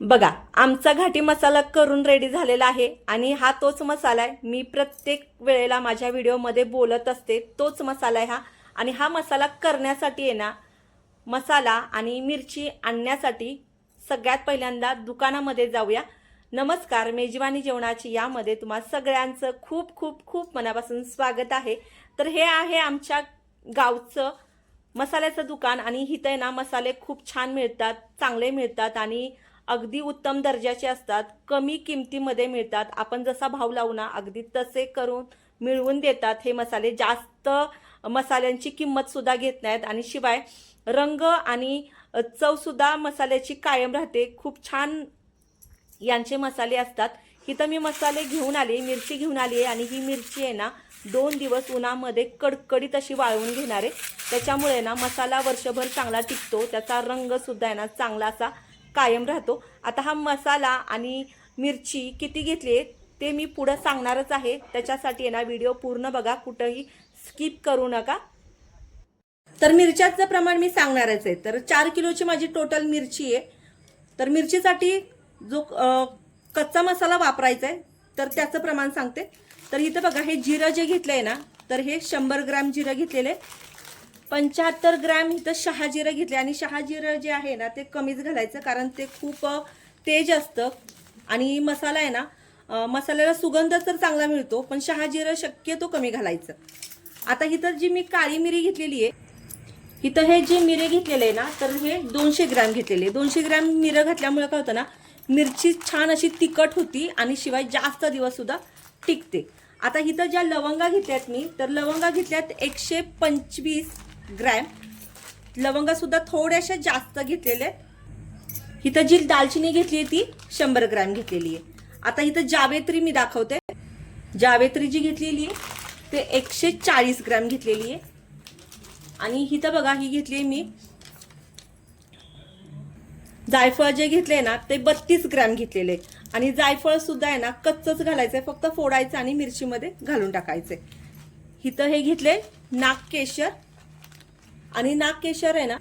बघा आमचा घाटी मसाला करून रेडी झालेला आहे आणि हा तोच मसाला आहे. मी प्रत्येक वेळेला माझ्या व्हिडिओमध्ये बोलत असते तोच मसाला आहे हा. आणि हा मसाला करण्यासाठी आहे ना मसाला आणि मिरची आणण्यासाठी सगळ्यात पहिल्यांदा दुकानामध्ये जाऊया. नमस्कार मेजवानी जेवणाची यामध्ये तुम्हा सगळ्यांचं खूप खूप खूप मनापासून स्वागत आहे. तर हे आहे आमच्या गावचं मसाल्याचं दुकान आणि इथं आहे ना मसाले खूप छान मिळतात चांगले मिळतात आणि अगदी उत्तम दर्जाचे असतात कमी किमतीमध्ये मिळतात. आपण जसा भाव लावू ना अगदी तसे करून मिळवून देतात हे मसाले. जास्त मसाल्यांची किंमत सुद्धा घेत नाहीत आणि शिवाय रंग आणि चवसुद्धा मसाल्याची कायम राहते. खूप छान यांचे मसाले असतात. इथं मी मसाले घेऊन आले मिरची घेऊन आली आहे आणि ही मिरची आहे ना दोन दिवस उन्हामध्ये कडकडीत अशी वाळवून घेणार आहे. त्याच्यामुळे ना मसाला वर्षभर चांगला टिकतो. त्याचा रंगसुद्धा आहे ना चांगला असा कायम राहतो. आता हा मसाला आणि मिरची किती घेतली आहे ते मी पुढं सांगणारच आहे. त्याच्यासाठी आहे ना व्हिडिओ पूर्ण बघा कुठंही स्किप करू नका. तर मिरच्याचं प्रमाण मी सांगणारच आहे. तर चार किलोची माझी टोटल मिरची आहे. तर मिरचीसाठी जो कच्चा मसाला वापरायचा आहे तर त्याचं प्रमाण सांगते. तर इथं बघा हे जिरं जे घेतलं आहे ना तर हे शंभर ग्रॅम जिरं घेतलेलं आहे. पंच्याहत्तर ग्रॅम इथं शहाजीरं घेतले आणि शहाजीरं जे आहे ना ते कमीच घालायचं कारण ते खूप तेज असतं. आणि मसाला आहे ना मसाल्याला सुगंध तर चांगला मिळतो पण शहाजीरं शक्यतो कमी घालायचं. आता इथं जी मी काळी मिरी घेतलेली आहे इथं हे जे मिरे घेतलेले आहे ना तर हे दोनशे ग्रॅम घेतलेले दोनशे ग्रॅम मिरं घातल्यामुळे काय होतं ना मिरची छान अशी तिखट होती आणि शिवाय जास्त दिवससुद्धा टिकते. आता इथं ज्या लवंगा घेतल्यात मी तर लवंगा घेतल्यात एकशे पंचवीस ग्रॅम. लवंगा सुद्धा थोड्याशा जास्त घेतलेल्या आहेत. इथं जी दालचिनी घेतली आहे ती शंभर ग्रॅम घेतलेली आहे. आता इथं जावेत्री मी दाखवते. जावेत्री जी घेतलेली आहे ते एकशे चाळीस ग्रॅम घेतलेली आहे. आणि इथं बघा ही घेतली मी. जायफळ जे घेतले ना ते बत्तीस ग्रॅम घेतलेले आणि जायफळ सुद्धा आहे ना कच्चच घालायचंय. फक्त फोडायचं आणि मिरचीमध्ये घालून टाकायचे इथं हे घेतले नागकेशर आणि नागकेशर आहे ना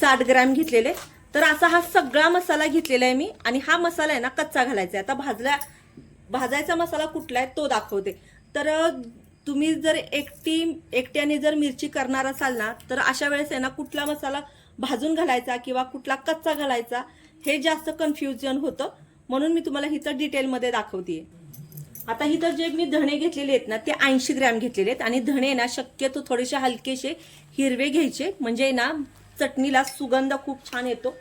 साठ ग्रॅम घेतलेले. तर असा हा सगळा मसाला घेतलेला आहे मी. आणि हा मसाला आहे ना कच्चा घालायचा आहे. आता भाजल्या भाजायचा मसाला कुठला आहे तो दाखवते. तर तुम्ही जर एकटी एकट्याने जर मिरची करणार असाल ना तर अशा वेळेस आहे ना कुठला मसाला भाजून घालायचा किंवा कुठला कच्चा घालायचा हे जास्त कन्फ्युजन होतं. म्हणून मी तुम्हाला हिचं डिटेलमध्ये दाखवते आता इथं जे मी धणे घेतलेले आहेत ना ते ऐंशी ग्रॅम घेतलेले आहेत. आणि धणे ना शक्यतो थोडेसे हलकेसे हिरवे घ्यायचे. म्हणजे ना चटणीला सुगंध खूप छान येतो.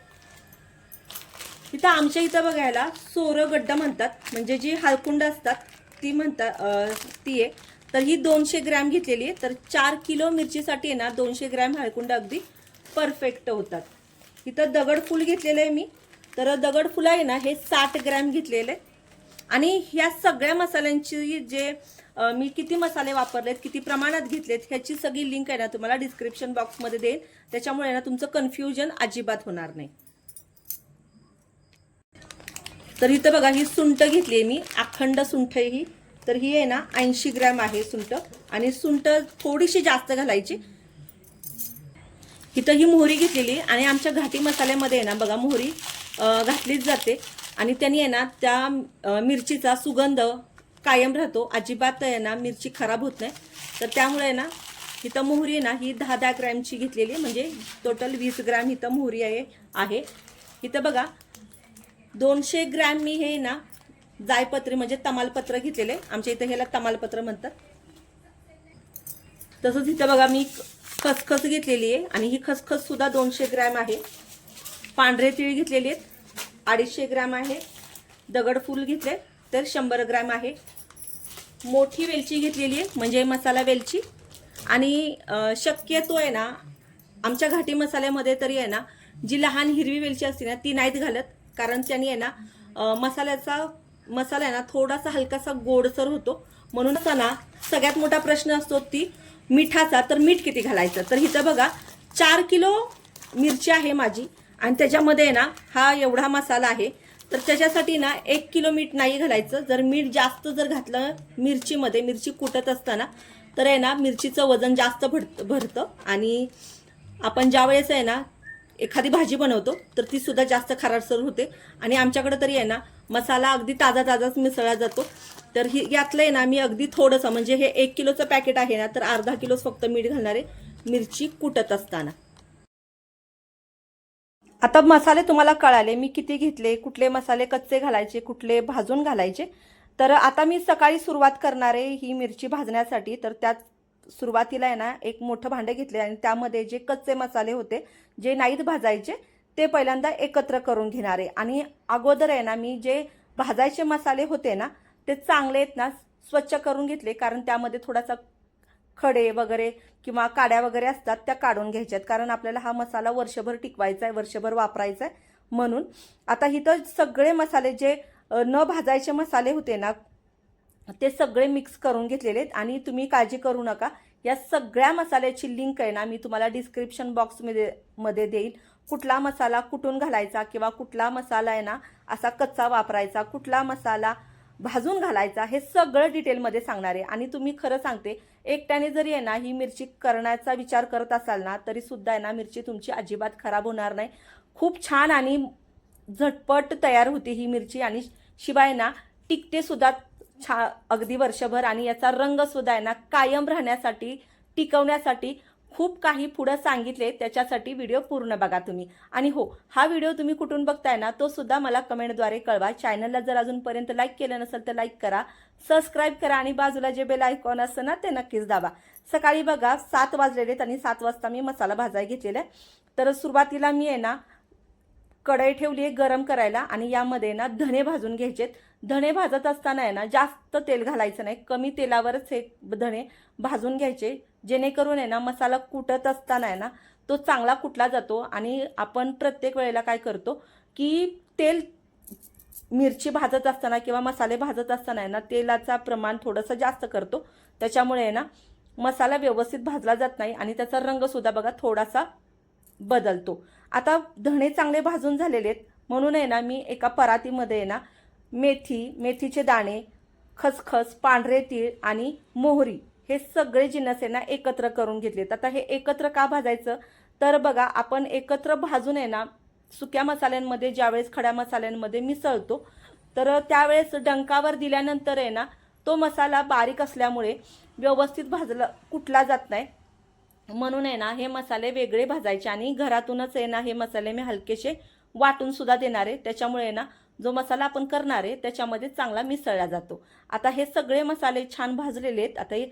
इथं आमच्या इथं बघायला सोरं गड्डा म्हणतात. म्हणजे जी हालकुंड असतात ती म्हणतात ती आहे. तर ही दोनशे ग्रॅम घेतलेली आहे. तर चार किलो मिरचीसाठी आहे ना दोनशे ग्रॅम हळकुंड अगदी परफेक्ट होतात. इथं दगडफूल घेतलेलं आहे मी. तर दगडफूल आहे ना हे साठ ग्रॅम घेतलेले आहे. आणि ह्या सगळ्या मसाल्यांची जे मी किती मसाले वापरलेत किती प्रमाणात घेतलेत ह्याची सगळी लिंक आहे ना तुम्हाला डिस्क्रिप्शन बॉक्समध्ये देईन. त्याच्यामुळे ना तुमचं कन्फ्युजन अजिबात होणार नाही. तर इथं बघा ही सुंट घेतली आहे मी अखंड सुंठ ही. तर ही आहे ना ऐंशी ग्रॅम आहे सुंट. आणि सुंट थोडीशी जास्त घालायची. इथं ही मोहरी घेतलेली आणि आमच्या घाटी मसाल्यामध्ये आहे ना बघा मोहरी घातलीच जाते. आणि त्यांनी आहे ना त्या मिरचीचा सुगंध कायम राहतो. अजिबात आहे ना मिरची खराब होत नाही. तर त्यामुळे आहे ना इथं मोहरी आहे ना ही दहा दहा ग्रॅमची घेतलेली आहे. म्हणजे टोटल वीस ग्रॅम इथं मोहरी आहे आहे. इथं बघा दोनशे ग्रॅम मी हे ना जायपत्री म्हणजे तमालपत्र घेतलेले. आमच्या इथं ह्याला तमालपत्र म्हणतात. तसंच इथं बघा मी खसखस घेतलेली आहे. आणि ही खसखस सुद्धा दोनशे ग्रॅम आहे. पांढरे तीळ घेतलेली आहेत. अडीचशे ग्रॅम आहे. दगडफूल घेतले तर शंभर ग्रॅम आहे. मोठी वेलची घेतलेली आहे म्हणजे मसाला वेलची. आणि शक्यतो आहे ना आमच्या घाटी मसाल्यामध्ये तरी आहे ना जी लहान हिरवी वेलची असते ना ती नाहीत घालत. कारण त्याने आहे ना मसाल्याचा मसाला आहे ना थोडासा हलकासा गोडसर होतो. म्हणूनच ना सगळ्यात मोठा प्रश्न असतो ती मिठाचा तर मीठ किती घालायचं? तर इथं बघा चार किलो मिरची आहे माझी. आणि त्याच्यामध्ये आहे ना हा एवढा मसाला आहे. तर त्याच्यासाठी ना एक किलो मीठ नाही घालायचं. जर मीठ जास्त जर घातलं मिरचीमध्ये मिरची कुटत असताना तर आहे ना मिरचीचं वजन जास्त भरत भरतं. आणि आपण ज्या वेळेस आहे ना एखादी भाजी बनवतो तर ती सुद्धा जास्त खाराडसर होते. आणि आमच्याकडे तरी आहे ना मसाला अगदी ताजा ताजाच मिसळला जातो. तर ही यातलं आहे ना मी अगदी थोडंसं म्हणजे हे एक किलोचं पॅकेट आहे ना तर अर्धा किलोच फक्त मीठ घालणारे मिरची कुटत असताना. आता मसाले तुम्हाला कळाले मी किती घेतले कुठले मसाले कच्चे घालायचे कुठले भाजून घालायचे. तर आता मी सकाळी सुरुवात करणार आहे ही मिरची भाजण्यासाठी. तर त्यात सुरुवातीला आहे ना एक मोठं भांडं घेतले आणि त्यामध्ये जे कच्चे मसाले होते जे नाहीत भाजायचे ते पहिल्यांदा एकत्र करून घेणार आहे. आणि अगोदर आहे ना मी जे भाजायचे मसाले होते ना ते चांगले आहेत ना स्वच्छ करून घेतले कारण त्यामध्ये थोडासा खडे वगैरे किंवा काड्या वगैरे असतात त्या काढून घ्यायच्यात. कारण आपल्याला हा मसाला वर्षभर टिकवायचा आहे वर्षभर वापरायचा आहे म्हणून. आता इथं सगळे मसाले जे न भाजायचे मसाले होते ना ते सगळे मिक्स करून घेतलेले आहेत. आणि तुम्ही काळजी करू नका. या सगळ्या मसाल्याची लिंक आहे ना मी तुम्हाला डिस्क्रिप्शन बॉक्समध्ये मध्ये देईल. कुठला मसाला कुठून घालायचा किंवा कुठला मसाला आहे ना असा कच्चा वापरायचा. कुठला मसाला भाजून घालायचा हे सगळं डिटेलमध्ये सांगणार आहे. आणि तुम्ही खरं सांगते एकट्याने जरी आहे ना ही मिरची करण्याचा विचार करत असाल ना तरी सुद्धा आहे ना मिरची तुमची अजिबात खराब होणार नाही. खूप छान आणि झटपट तयार होते ही मिरची आणि शिवाय ना टिकते सुद्धा छा अगदी वर्षभर आणि याचा रंगसुद्धा आहे ना कायम राहण्यासाठी टिकवण्यासाठी खूप काही पुढं सांगितले त्याच्यासाठी व्हिडिओ पूर्ण बघा तुम्ही. आणि हो हा व्हिडिओ तुम्ही कुठून बघताय ना तो सुद्धा मला कमेंटद्वारे कळवा. चॅनलला जर अजूनपर्यंत लाईक केलं नसेल तर लाईक करा. सबस्क्राईब करा आणि बाजूला जे बेल आयकॉन असतं ना ते नक्कीच दाबा. सकाळी बघा सात वाजलेले आहेत आणि सात वाजता मी मसाला भाजाय घेतलेला आहे. तर सुरुवातीला मी आहे ना कढई ठेवली आहे गरम करायला आणि यामध्ये ना धने भाजून घ्यायचेत. धणे भाजत असताना आहे ना जास्त तेल घालायचं नाही. कमी तेलावरच हे धणे भाजून घ्यायचे. जेणेकरून आहे ना मसाला कुटत असताना आहे ना तो चांगला कुटला जातो. आणि आपण प्रत्येक वेळेला काय करतो की तेल मिरची भाजत असताना किंवा मसाले भाजत असताना आहे ना तेलाचा प्रमाण थोडंसं जास्त करतो. त्याच्यामुळे आहे ना मसाला व्यवस्थित भाजला जात नाही आणि त्याचा रंगसुद्धा बघा थोडासा बदलतो. आता धणे चांगले भाजून झालेले आहेत. म्हणून आहे ना मी एका परातीमध्ये आहे ना मेथी मेथीचे दाणे खसखस पांढरे तीळ आणि मोहरी हे सगळे जिन्नस आहे ना एकत्र करून घेतलेत. आता हे एकत्र का भाजायचं? तर बघा आपण एकत्र भाजून आहे ना सुक्या मसाल्यांमध्ये ज्यावेळेस खड्या मसाल्यांमध्ये मिसळतो तर त्यावेळेस डंकावर दिल्यानंतर आहे ना तो मसाला बारीक असल्यामुळे व्यवस्थित भाजला कुठला जात नाही. म्हणून आहे ना हे मसाले वेगळे भाजायचे आणि घरातूनच आहे ना हे मसाले मी हलकेसे वाटून सुद्धा देणार आहे. त्याच्यामुळे आहे ना जो मसाला आपण करणार आहे त्याच्यामध्ये चांगला मिसळला जातो. आता हे सगळे मसाले छान भाजलेले आहेत. आता हे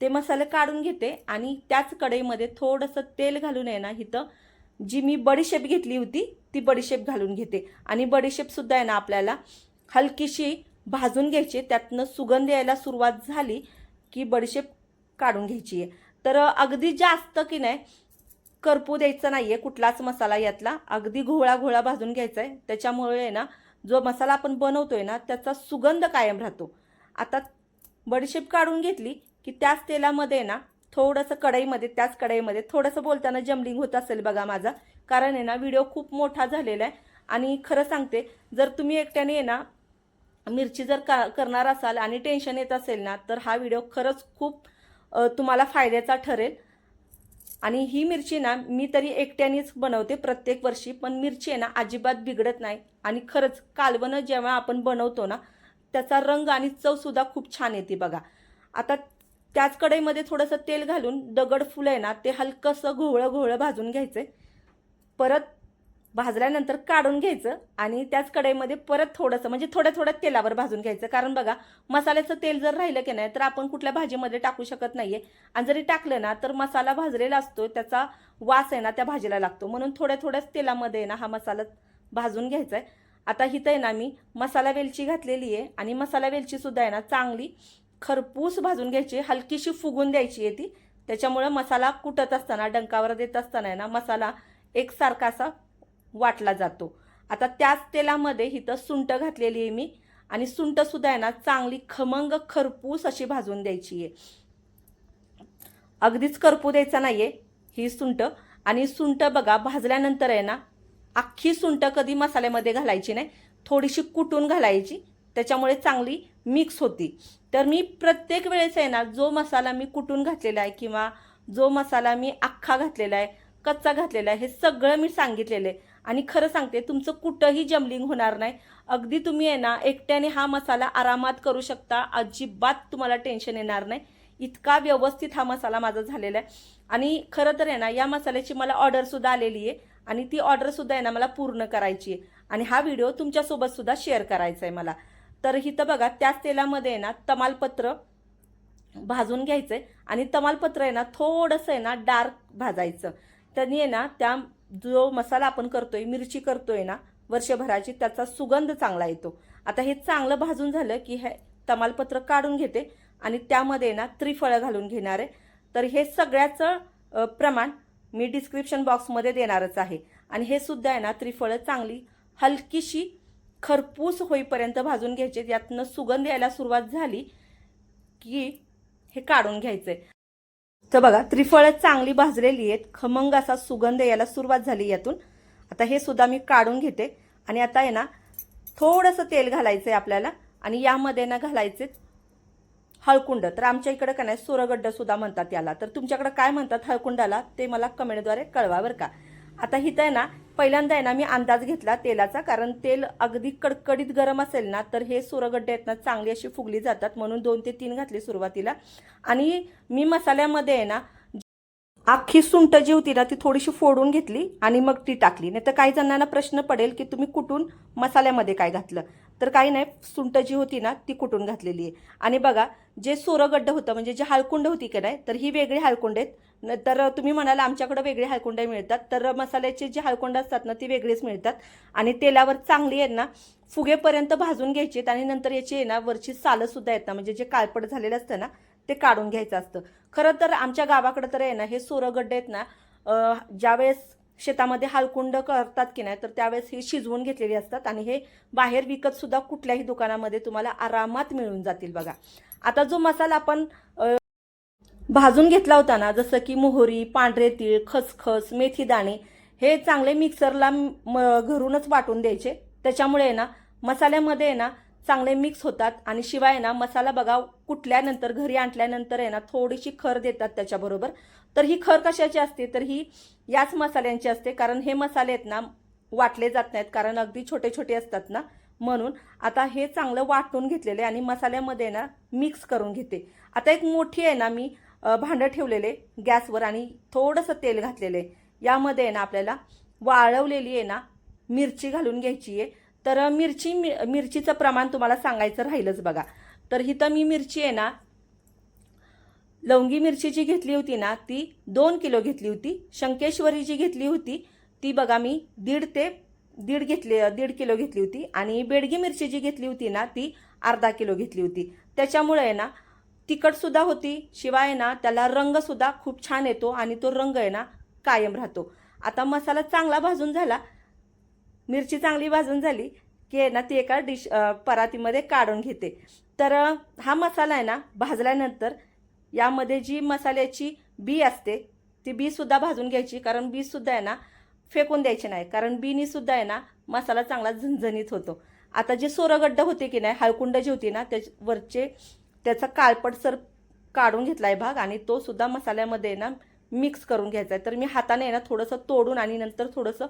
ते मसाले काढून घेते आणि त्याच कढईमध्ये थोडंसं तेल घालून आहे ना इथं जी मी बडीशेप घेतली होती ती बडीशेप घालून घेते. आणि बडीशेपसुद्धा आहे ना आपल्याला हलकीशी भाजून घ्यायची त्यातनं सुगंध यायला सुरुवात झाली की बडीशेप काढून घ्यायची आहे. तर अगदी जास्त की नाही करपू द्यायचं नाही आहे कुठलाच मसाला यातला. अगदी घोळा घोळा भाजून घ्यायचा आहे. त्याच्यामुळे आहे ना जो मसाला आपण बनवतोय ना त्याचा सुगंध कायम राहतो. आता बडीशेप काढून घेतली की त्याच तेलामध्ये ना थोडंसं कढईमध्ये त्याच कढईमध्ये थोडंसं बोलताना जमलिंग होत असेल बघा माझा. कारण आहे ना व्हिडिओ खूप मोठा झालेला आहे. आणि खरं सांगते जर तुम्ही एकट्याने आहे ना मिरची जर का करणार असाल आणि टेन्शन येत असेल ना तर हा व्हिडिओ खरंच खूप तुम्हाला फायद्याचा ठरेल. आणि ही मिरची ना मी तरी एकट्यानेच बनवते प्रत्येक वर्षी पण मिरची आहे ना अजिबात बिघडत नाही. आणि खरंच कालवणं जेव्हा आपण बनवतो ना त्याचा रंग आणि चवसुद्धा खूप छान येते बघा. आता त्याच कढईमध्ये थोडंसं तेल घालून दगड फुलं आहे ना ते हलकंसं घोवळं घोवळं भाजून घ्यायचं परत भाजल्यानंतर काढून घ्यायचं आणि त्याच कढईमध्ये परत थोडंसं म्हणजे थोड्या थोड्या तेलावर भाजून घ्यायचं. कारण बघा मसाल्याचं तेल जर राहिलं की नाही तर आपण कुठल्या भाजीमध्ये टाकू शकत नाहीये. आणि जरी टाकलं ना तर मसाला भाजलेला असतो त्याचा वास आहे ना त्या भाजीला लागतो. म्हणून थोड्या थोड्याच तेलामध्ये आहे ना हा मसाला भाजून घ्यायचा आहे आता इथं आहे ना मी मसाला वेलची घातलेली आहे आणि मसाला वेलचीसुद्धा आहे ना चांगली खरपूस भाजून घ्यायची हलकीशी फुगून द्यायची आहे ती. त्याच्यामुळं मसाला कुटत असताना डंकावर देत असताना आहे ना मसाला एकसारखा असा वाटला जातो. आता त्याच तेलामध्ये इथं सुंट घातलेली आहे मी आणि सुंट सुद्धा आहे ना चांगली खमंग खरपूस अशी भाजून द्यायची आहे. अगदीच करपू द्यायचा नाहीये ही सुंट. आणि सुंट बघा भाजल्यानंतर आहे ना अख्खी सुंट कधी मसाल्यामध्ये घालायची नाही. थोडीशी कुटून घालायची त्याच्यामुळे चांगली मिक्स होती. तर मी प्रत्येक वेळेस आहे ना जो मसाला मी कुटून घातलेला आहे किंवा जो मसाला मी अख्खा घातलेला आहे कच्चा घातलेला आहे हे सगळं मी सांगितलेलं आहे. आणि खरं सांगते तुमचं कुठंही जमलिंग होणार नाही. अगदी तुम्ही आहे ना एकट्याने हा मसाला आरामात करू शकता. अजिबात तुम्हाला टेन्शन येणार नाही. इतका व्यवस्थित हा मसाला माझा झालेला आहे. आणि खरं तर आहे ना या मसाल्याची मला ऑर्डरसुद्धा आलेली आहे. आणि ती ऑर्डरसुद्धा आहे ना मला पूर्ण करायची आहे. आणि हा व्हिडिओ तुमच्यासोबतसुद्धा शेअर करायचा आहे मला. तर इथं बघा त्याच तेलामध्ये आहे ना तमालपत्र भाजून घ्यायचं आहे आणि तमालपत्र आहे ना थोडंसं आहे ना डार्क भाजायचं. त्यांनी आहे ना त्या जो मसाला आपण करतोय मिरची करतोय ना वर्षभराची त्याचा सुगंध चांगला येतो. आता हे चांगलं भाजून झालं की हे तमालपत्र काढून घेते आणि त्यामध्ये ना त्रिफळं घालून घेणार आहे. तर हे सगळ्याचं प्रमाण मी डिस्क्रिप्शन बॉक्समध्ये देणारच आहे. आणि हे सुद्धा आहे ना त्रिफळं चांगली हलकीशी खरपूस होईपर्यंत भाजून घ्यायचे. यातनं सुगंध यायला सुरुवात झाली की हे काढून घ्यायचं आहे तर बघा त्रिफळं चांगली भाजलेली आहेत. खमंग असा सुगंध यायला सुरुवात झाली यातून. आता हे सुद्धा मी काढून घेते. आणि आता आहे ना थोडंसं तेल घालायचं आहे आपल्याला. आणि यामध्ये ना घालायचे हळकुंड. तर आमच्या इकडं का नाही सुरगड्ड सुद्धा म्हणतात याला. तर तुमच्याकडं काय म्हणतात हळकुंडाला ते मला कमेंटद्वारे कळवा बरं का. आता हिथं आहे ना पहिल्यांदा आहे ना मी अंदाज घेतला तेलाचा कारण तेल अगदी कडकडीत गरम असेल ना तर हे सुरगड्डे आहेत ना चांगली अशी फुगली जातात म्हणून दोन ते तीन घातली सुरुवातीला. आणि मी मसाल्यामध्ये आहे ना अख्खी सुंट जी होती ना ती थोडीशी फोडून घेतली आणि मग ती टाकली. नाही तर काही जणांना प्रश्न पडेल की तुम्ही कुठून मसाल्यामध्ये काय घातलं. तर काही नाही सुंट जी होती ना ती कुटून घातलेली आहे. आणि बघा जे सोरगड्ड होतं म्हणजे जे हाळकुंड होती की नाही तर ही वेगळी हाळकुंड आहेत. न- तर तुम्ही म्हणाल आमच्याकडे वेगळे हळकुंडे मिळतात. तर मसाल्याचे जे हाळकुंड असतात ना ती वेगळीच मिळतात. आणि तेलावर चांगली आहेत ना फुगेपर्यंत भाजून घ्यायची आहेत आणि नंतर याची आहे ना वरची सालंसुद्धा आहेत ना म्हणजे जे काळपट झालेलं असतं ना ते काढून घ्यायचं असतं. खरं तर आमच्या गावाकडे तर आहे ना हे सोरगड्डे आहेत ना ज्यावेळेस शेतामध्ये हालकुंड करतात की नाही तर त्यावेळेस हे शिजवून घेतलेली असतात आणि हे बाहेर विकत सुद्धा कुठल्याही दुकानामध्ये तुम्हाला आरामात मिळून जातील बघा. आता जो मसाला आपण भाजून घेतला होता ना जसं की मोहरी पांढरे तीळ खसखस मेथी दाणे हे चांगले मिक्सरला म- घरूनच वाटून द्यायचे. त्याच्यामुळे आहे ना मसाल्यामध्ये आहे ना चांगले मिक्स होतात आणि शिवाय ना मसाला बघा कुटल्यानंतर घरी आणल्यानंतर आहे ना थोडीशी खर देतात त्याच्याबरोबर. तर ही खर कशाची असते? तर ही याच मसाल्यांची असते कारण हे मसाले आहेत ना वाटले जात नाहीत कारण अगदी छोटे छोटे असतात ना. म्हणून आता हे चांगलं वाटून घेतलेले आणि मसाल्यामध्ये ना मिक्स करून घेते. आता एक मोठी आहे ना मी भांडं ठेवलेले गॅसवर आणि थोडंसं तेल घातलेले. यामध्ये आहे ना आपल्याला वाळवलेली आहे ना मिरची घालून घ्यायची आहे. तर मिरची मि- मिरचीचं प्रमाण तुम्हाला सांगायचं राहिलंच बघा. तर हिथं मी मिरची आहे ना लवंगी मिरची जी घेतली होती ना ती दोन किलो घेतली होती. शंकेश्वरी जी घेतली होती ती बघा मी दीड ते दीड घेतली दीड किलो घेतली होती. आणि बेडगी मिरची जी घेतली होती ना ती अर्धा किलो घेतली होती. त्याच्यामुळे आहे ना तिखटसुद्धा होती. शिवाय ना त्याला रंगसुद्धा खूप छान येतो आणि तो रंग आहे ना कायम राहतो. आता मसाला चांगला भाजून झाला. मिरची चांगली भाजून झाली की आहे ना ती एका डिश परातीमध्ये काढून घेते. तर हा मसाला आहे ना भाजल्यानंतर यामध्ये जी मसाल्याची बी असते ती बीसुद्धा भाजून घ्यायची. कारण बीसुद्धा आहे ना फेकून द्यायची नाही. कारण बीनीसुद्धा आहे ना मसाला चांगला झणझणीत होतो. आता जे सोरगड्ड होते की नाही हळकुंड जी होती ना त्याच्यावरचे त्याचा काळपटसर काढून घेतला आहे भाग आणि तो सुद्धा मसाल्यामध्ये ना मिक्स करून घ्यायचा आहे तर मी हाताने आहे ना थोडंसं तोडून आणि नंतर थोडंसं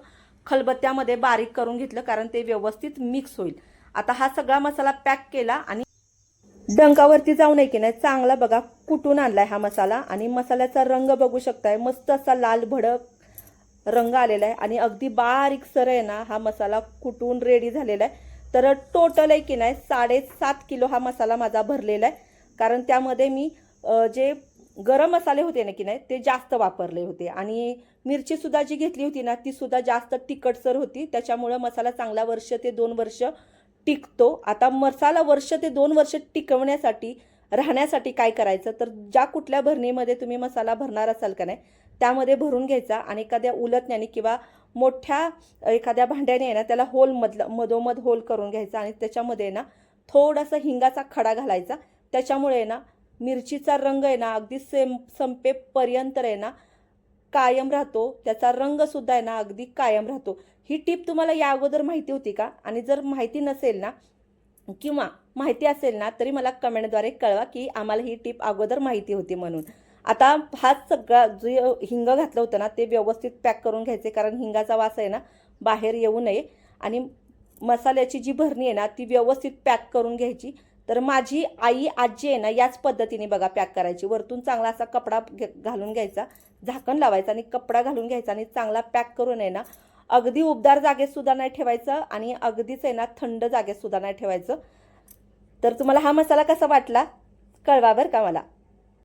खलबत्त्यामध्ये बारीक करून घेतलं कारण ते व्यवस्थित मिक्स होईल. आता हा सगळा मसाला पॅक केला आणि डंकावरती जाऊ नये की नाही चांगला बघा कुटून आणलाय हा मसाला. आणि मसाल्याचा रंग बघू शकताय मस्त असा लाल भडक रंग आलेला आहे आणि अगदी बारीक सर आहे ना हा मसाला कुटून रेडी झालेला आहे तर टोटल आहे की नाही साडेसात किलो हा मसाला माझा भरलेला आहे कारण त्यामध्ये मी जे गरम मसाले होते ना की नाही ते जास्त वापरले होते. आणि मिरचीसुद्धा जी घेतली होती ना ती सुद्धा जास्त तिखटसर होती. त्याच्यामुळं मसाला चांगला वर्ष ते दोन वर्ष टिकतो. आता मसाला वर्ष ते दोन वर्ष टिकवण्यासाठी राहण्यासाठी काय करायचं? तर ज्या कुठल्या भरणीमध्ये तुम्ही मसाला भरणार असाल का नाही त्यामध्ये भरून घ्यायचा आणि एखाद्या उलटण्याने किंवा मोठ्या एखाद्या भांड्याने आहे ना त्याला होल मधलं मधोमध होल करून घ्यायचा आणि त्याच्यामध्ये ना थोडासा हिंगाचा खडा घालायचा. त्याच्यामुळे ना मिरचीचा रंग आहे ना अगदी सेम संपेपर्यंत आहे ना कायम राहतो. त्याचा रंगसुद्धा आहे ना अगदी कायम राहतो. ही टीप तुम्हाला या अगोदर माहिती होती का? आणि जर माहिती नसेल ना किंवा माहिती असेल ना तरी मला कमेंटद्वारे कळवा की आम्हाला ही टीप अगोदर माहिती होती म्हणून. आता हा सगळा जो हिंग घातलं होतं ना ते व्यवस्थित पॅक करून घ्यायचे कारण हिंगाचा वास आहे ना बाहेर येऊ नये. आणि मसाल्याची जी भरणी आहे ना ती व्यवस्थित पॅक करून घ्यायची. तर माझी आई आजी आहे ना याच पद्धतीने बघा पॅक करायची. वरतून चांगला असा कपडा घे- घालून घ्यायचा झाकण लावायचं आणि कपडा घालून घ्यायचा आणि चांगला पॅक करून आहे ना अगदी उबदार जागेत सुद्धा नाही ठेवायचं आणि अगदीच आहे ना थंड जागेत सुद्धा नाही ठेवायचं. तर तुम्हाला हा मसाला कसा वाटला? कळवा बरं का मला.